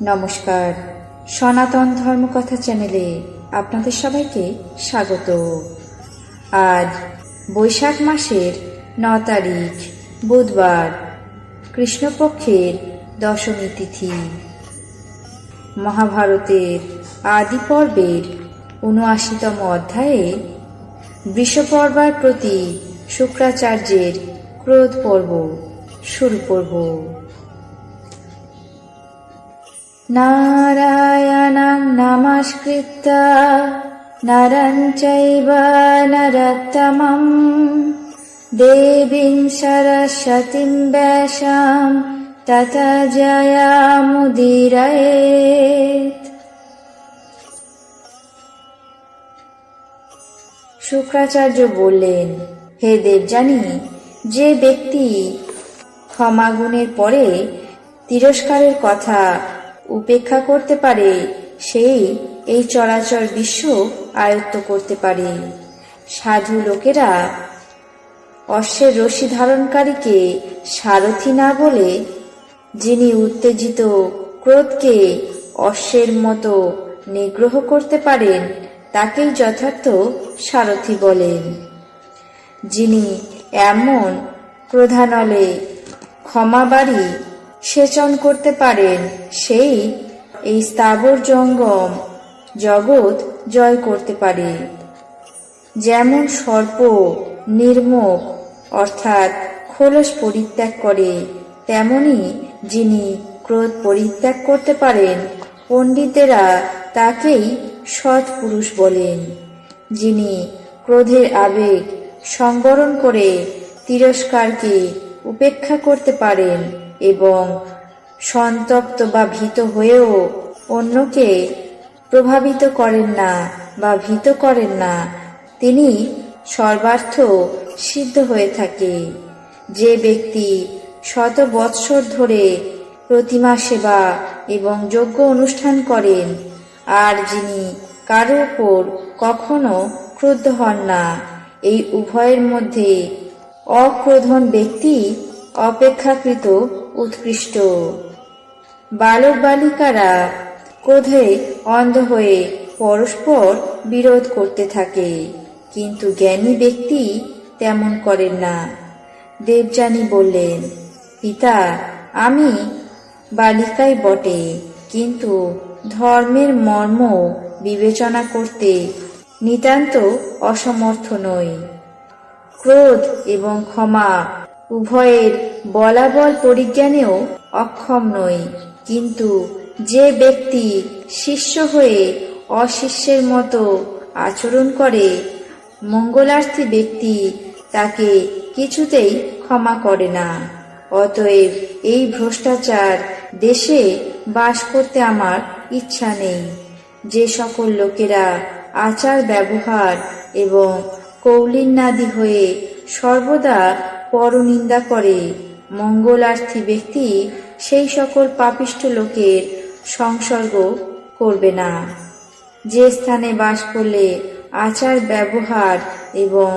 নমস্কার। সনাতন ধর্মকথা চ্যানেলে আপনাদের সবাইকে স্বাগত। আজ বৈশাখ মাসের ন তারিখ, বুধবার, কৃষ্ণপক্ষের দশমী তিথি। মহাভারতের আদি পর্বের উনআশিতম অধ্যায়ে বৃষপর্বার প্রতি শুক্রাচার্যের ক্রোধ পর্ব শুরু করব। নারায়ণং নমস্কৃত্য নরং চৈব নরোত্তমं দেবীং সরস্বতীং ব্যাসাং তত জয়ামুদীরয়েত শুক্রাচার্য বললেন হে দেবযানী, যে ব্যক্তি ক্ষমাগুণের পরে তিরস্কারের কথা উপেক্ষা করতে পারে, সেই এই চরাচর বিশ্ব আয়ত্ত করতে পারে। সাধু লোকেরা অশ্বের রশি ধারণকারীকে সারথি না বলে, যিনি উত্তেজিত ক্রোধকে অশ্বের মতো নিগ্রহ করতে পারেন, তাকেই যথার্থ সারথি বলেন। যিনি এমন প্রধানলে ক্ষমাবাড়ি সেচন করতে পারেন। সেই এই স্থাবর জঙ্গম জগৎ জয় করতে পারে। যেমন সর্প নির্মুখ অর্থাৎ খোলস পরিত্যাগ করে, তেমনি যিনি ক্রোধ পরিত্যাগ করতে পারেন, পণ্ডিতেরা তাকেই সৎ পুরুষ বলেন। যিনি ক্রোধের আবেগ সংবরণ করে তিরস্কারকে উপেক্ষা করতে পারেন এবং সন্তপ্ত বা ভীত হয়েও অন্যকে প্রভাবিত করেন না বা ভীত করেন না, তিনি সর্বার্থ সিদ্ধ হয়ে থাকে। যে ব্যক্তি শত বৎসর ধরে প্রতিমা সেবা এবং যোগ্য অনুষ্ঠান করেন, আর যিনি কারও ওপর কখনো ক্রুদ্ধ হন না, এই উভয়ের মধ্যে অক্রোধন ব্যক্তি অপেক্ষাকৃত উৎকৃষ্ট। বালক বালিকারা ক্রোধে অন্ধ হয়ে পরস্পর বিরোধ করতে থাকে। কিন্তু জ্ঞানী ব্যক্তি তেমন করেন না। দেবযানী বললেন, পিতা, আমি বালিকাই বটে, কিন্তু ধর্মের মর্ম বিবেচনা করতে নিতান্ত অসমর্থ নই। ক্রোধ এবং ক্ষমা উভয়ের বলাবল পরিজ্ঞানেও অক্ষম নই। কিন্তু যে ব্যক্তি শিষ্য হয়ে অশিষ্যের মতো আচরণ করে, মঙ্গলার্থী ব্যক্তি তাকে কিছুতেই ক্ষমা করে না। অতএব এই ভ্রষ্টাচার দেশে বাস করতে আমার ইচ্ছা নেই। যে সকল লোকেরা আচার ব্যবহার এবং কৌলিন্যাদি হয়ে সর্বদা পরনিন্দা করে। মঙ্গলার্থী ব্যক্তি সেই সকল পাপিষ্ঠ লোকের সংসর্গ করবে না। যে স্থানে বাস করলে আচার ব্যবহার এবং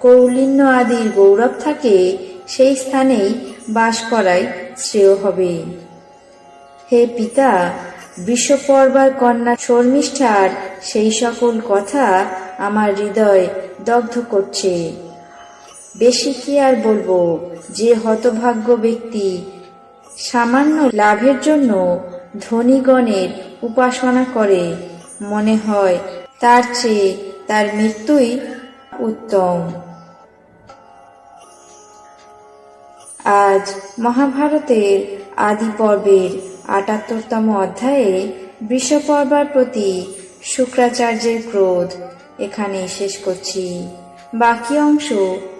কৌলিন্য আদির গৌরব থাকে, সেই স্থানেই বাস করাই শ্রেয় হবে। হে পিতা, বিশ্বপর্বার কন্যা শর্মিষ্ঠার সেই সকল কথা আমার হৃদয় দগ্ধ করছে। বেশি কি আর বলব? যে হতভাগ্য ব্যক্তি সামান্য লাভের জন্য ধনীগণের উপাসনা করে, মনে হয় তার চেয়ে তার মৃত্যুই উত্তম। আজ মহাভারতের আদি পর্বের আটাত্তরতম অধ্যায়ে বৃষপর্বার প্রতি শুক্রাচার্যের ক্রোধ এখানে শেষ করছি। বাকি অংশ